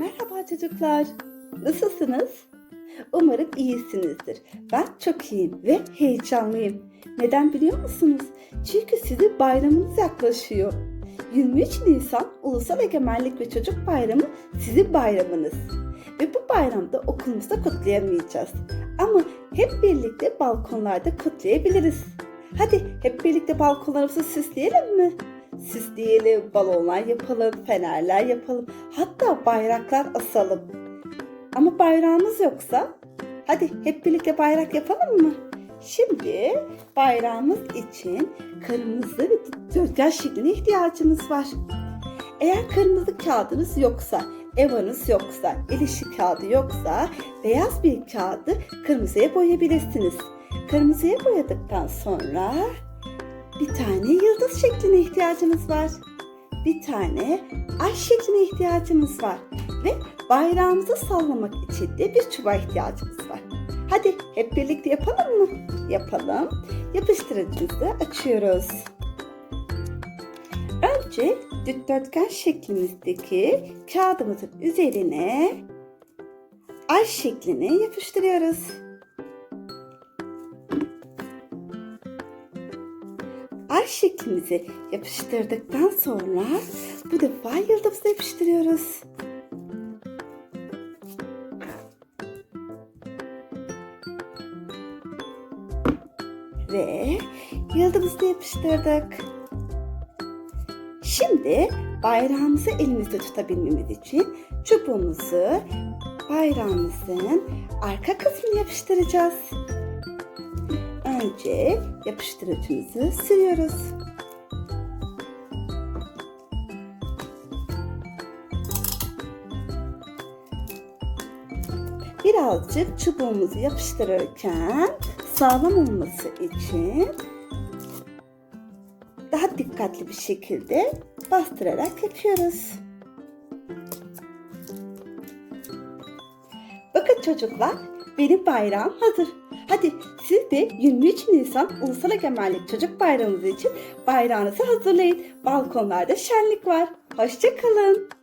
Merhaba çocuklar. Nasılsınız? Umarım iyisinizdir. Ben çok iyiyim ve heyecanlıyım. Neden biliyor musunuz? Çünkü sizin bayramınız yaklaşıyor. 23 Nisan Ulusal Egemenlik ve Çocuk Bayramı sizin bayramınız. Ve bu bayramda okulumuzda kutlayamayacağız. Ama hep birlikte balkonlarda kutlayabiliriz. Hadi hep birlikte balkonlarımızı süsleyelim mi? Süsleyelim, balonlar yapalım, fenerler yapalım. Hatta bayraklar asalım. Ama bayrağımız yoksa hadi hep birlikte bayrak yapalım mı? Şimdi bayrağımız için kırmızı ve dörtgen şekline ihtiyacımız var. Eğer kırmızı kağıdınız yoksa, evanız yoksa, el kağıdı yoksa beyaz bir kağıdı kırmızıya boyayabilirsiniz. Kırmızıya boyadıktan sonra bir tane yıldız şekline ihtiyacımız var. Bir tane ay şekline ihtiyacımız var. Ve bayrağımızı sallamak için de bir çubuğa ihtiyacımız var. Hadi hep birlikte yapalım mı? Yapalım. Yapıştırıcımızı açıyoruz. Önce dikdörtgen şeklimizdeki kağıdımızın üzerine ay şeklini yapıştırıyoruz. Ay şeklimizi yapıştırdıktan sonra bu defa yıldızı yapıştırıyoruz. Ve yıldızı yapıştırdık. Şimdi bayrağımızı elimizde tutabilmemiz için çubuğumuzu bayrağımızın arka kısmına yapıştıracağız. Önce yapıştırıcımızı sürüyoruz. Birazcık çubuğumuzu yapıştırırken sağlam olması için daha dikkatli bir şekilde bastırarak yapıyoruz. Bakın çocuklar, benim bayrağım hazır. Hadi siz de 23 Nisan Ulusal Egemenlik Çocuk Bayramımız için bayrağınızı hazırlayın. Balkonlarda şenlik var. Hoşçakalın.